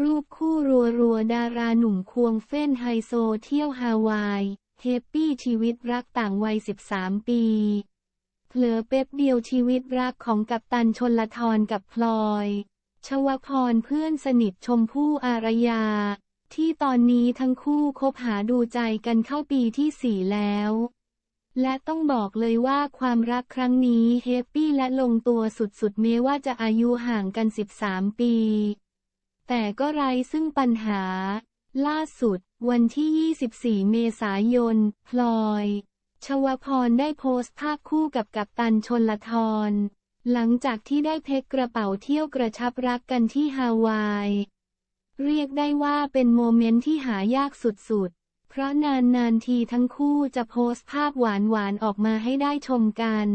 รูปคู่รัวรัวๆ ดาราหนุ่มควงเฟ้นไฮโซเที่ยวฮาวายเฮปปี้ชีวิตรักต่างวัย 13 ปีเผลอเป๊บเดียวชีวิตรักของกัปตันชนละทรกับพลอย ชวพรเพื่อนสนิทชมพู่อารยา ที่ตอนนี้ทั้งคู่คบหาดูใจกันเข้าปีที่สี่แล้ว และต้องบอกเลยว่าความรักครั้งนี้แฮปปี้และลงตัวสุดๆแม้ว่าจะอายุห่างกัน 13 ปี แต่ก็ไร้ซึ่งปัญหา ล่าสุด วันที่ 24 เมษายน พลอย ชวพรได้โพสต์ภาพคู่กับกัปตันชนละทรหลังจากที่ได้เพกกระเป๋าเที่ยวกระชับรักกันที่ฮาวาย เรียกได้ว่าเป็นโมเมนต์ที่หายากสุดๆ เพราะนานๆทีทั้งคู่จะโพสต์ภาพหวานๆออกมาให้ได้ชมกัน